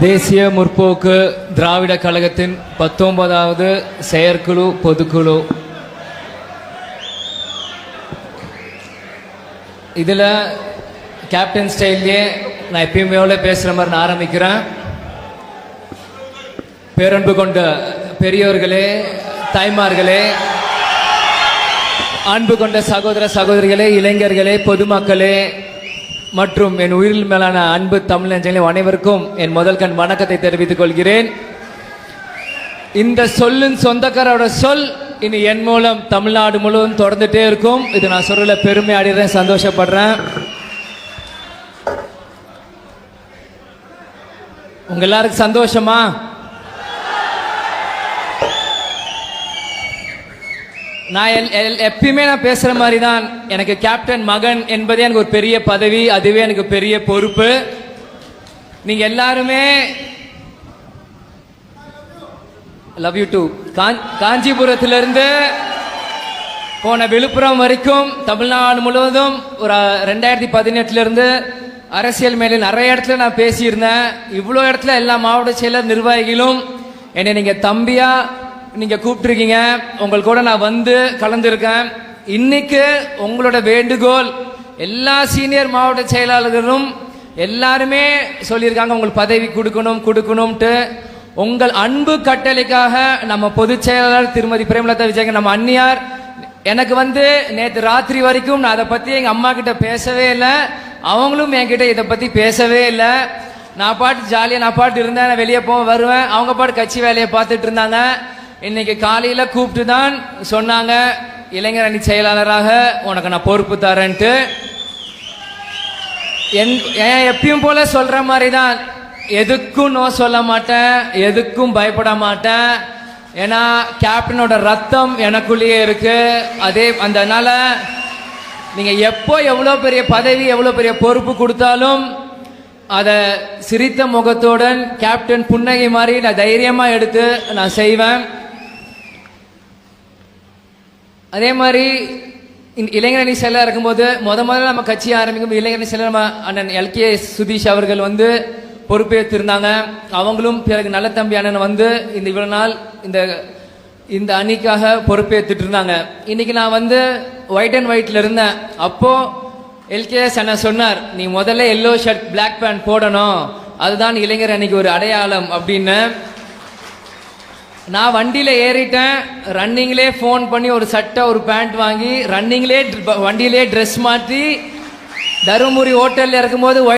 தேசிய முற்போக்கு திராவிட கழகத்தின் பத்தொன்பதாவது செயற்குழு பொதுக்குழு. இதில் கேப்டன் ஸ்டைல்லே நான் எப்பயுமே எவ்வளோ பேசுகிற மாதிரி நான் ஆரம்பிக்கிறேன். பேரன்பு கொண்ட பெரியோர்களே தாய்மார்களே அன்பு கொண்ட சகோதர சகோதரிகளே இளைஞர்களே பொதுமக்களே மற்றும் என் உயிரில் மேலான அன்பு தமிழ் நெஞ்சங்களே அனைவருக்கும் என் முதல் கண் வணக்கத்தை தெரிவித்துக் கொள்கிறேன். இந்த சொல்லின் சொந்தக்காரோட சொல் இனி என் மூலம் தமிழ்நாடு முழுவதும் தொடர்ந்துட்டே இருக்கும். இது நான் சொல்றதுல பெருமை அடைகிறேன் சந்தோஷப்படுறேன். உங்க எல்லாருக்கும் சந்தோஷமா? நான் எல்- எல்- எப்பயுமே நான் பேசுற மாதிரி தான் எனக்கு கேப்டன் மகன் என்பதே எனக்கு ஒரு பெரிய பதவி அதுவே எனக்கு பெரிய பொறுப்பு. நீங்க எல்லாருமே லவ் யூ டூ காஞ்சிபுரத்திலிருந்து போன விழுப்புரம் வரைக்கும் தமிழ்நாடு முழுவதும் ஒரு ரெண்டாயிரத்தி பதினெட்டுலேருந்து அரசியல் மேலே நிறைய இடத்துல நான் பேசியிருந்தேன். இவ்வளோ இடத்துல எல்லா மாவட்ட செயலர் நிர்வாகிகளும் என்னை நீங்கள் தம்பியாக நீங்க கூப்பிட்டுருக்கீங்க. உங்கள் கூட நான் வந்து கலந்துருக்கேன். இன்னைக்கு உங்களோட வேண்டுகோள் எல்லா சீனியர் மாவட்ட செயலாளர்களும் எல்லாருமே சொல்லியிருக்காங்க உங்களுக்கு பதவி கொடுக்கணும் கொடுக்கணும்ட்டு. உங்கள் அன்பு கட்டளைக்காக நம்ம பொதுச் செயலாளர் திருமதி பிரேமலதா விஜயன் நம்ம அன்னியார் எனக்கு வந்து நேற்று ராத்திரி வரைக்கும் நான் அதை பற்றி எங்கள் அம்மா கிட்ட பேசவே இல்லை. அவங்களும் என்கிட்ட இதை பற்றி பேசவே இல்லை. நான் பாட்டு ஜாலியாக நான் பாட்டு இருந்தேன் நான் வெளியே போவேன் வருவேன். அவங்க பாட்டு கட்சி வேலையை பார்த்துட்டு இருந்தாங்க. இன்னைக்கு காலையில் கூப்பிட்டு தான் சொன்னாங்க இளைஞர் அணி செயலாளராக உனக்கு நான் பொறுப்பு தரேன்ட்டு. என் ஏன் எப்பயும் போல சொல்ற மாதிரி தான் எதுக்கும் நோ சொல்ல மாட்டேன் எதுக்கும் பயப்பட மாட்டேன். ஏன்னா கேப்டனோட ரத்தம் எனக்குள்ளேயே இருக்கு. அதே அதனால நீங்க எப்போ எவ்வளோ பெரிய பதவி எவ்வளோ பெரிய பொறுப்பு கொடுத்தாலும் அதை சிரித்த முகத்துடன் கேப்டன் புன்னகை மாதிரி நான் தைரியமா எடுத்து நான் செய்வேன். அதே மாதிரி இந்த இளைஞரணி செயலாக இருக்கும்போது முத முதல்ல நம்ம கட்சி ஆரம்பிக்கும் போது இளைஞரணி செயலர் நம்ம அண்ணன் எல்கே சுதீஷ் அவர்கள் வந்து பொறுப்பேற்றிருந்தாங்க. அவங்களும் பிறகு நல்ல தம்பி அண்ணன் வந்து இந்த இவ்வளவு நாள் இந்த இந்த அணிக்காக பொறுப்பேற்றுட்டு இருந்தாங்க இன்னைக்கு நான் வந்து ஒயிட் அண்ட் ஒயிட்ல இருந்தேன். அப்போ எல்கேஎஸ் அண்ணன் சொன்னார் நீ முதல்ல எல்லோ ஷர்ட் பிளாக் பேண்ட் போடணும். அதுதான் இளைஞர் அன்னைக்கு ஒரு அடையாளம் அப்படின்னு. நான் வண்டியில் ஏறிட்டேன். ரன்னிங்லே ஃபோன் பண்ணி ஒரு சட்டை ஒரு பேண்ட் வாங்கி ரன்னிங்லே வண்டியிலே ட்ரெஸ் மாற்றி தருமபுரி ஹோட்டலில் இருக்கும்போது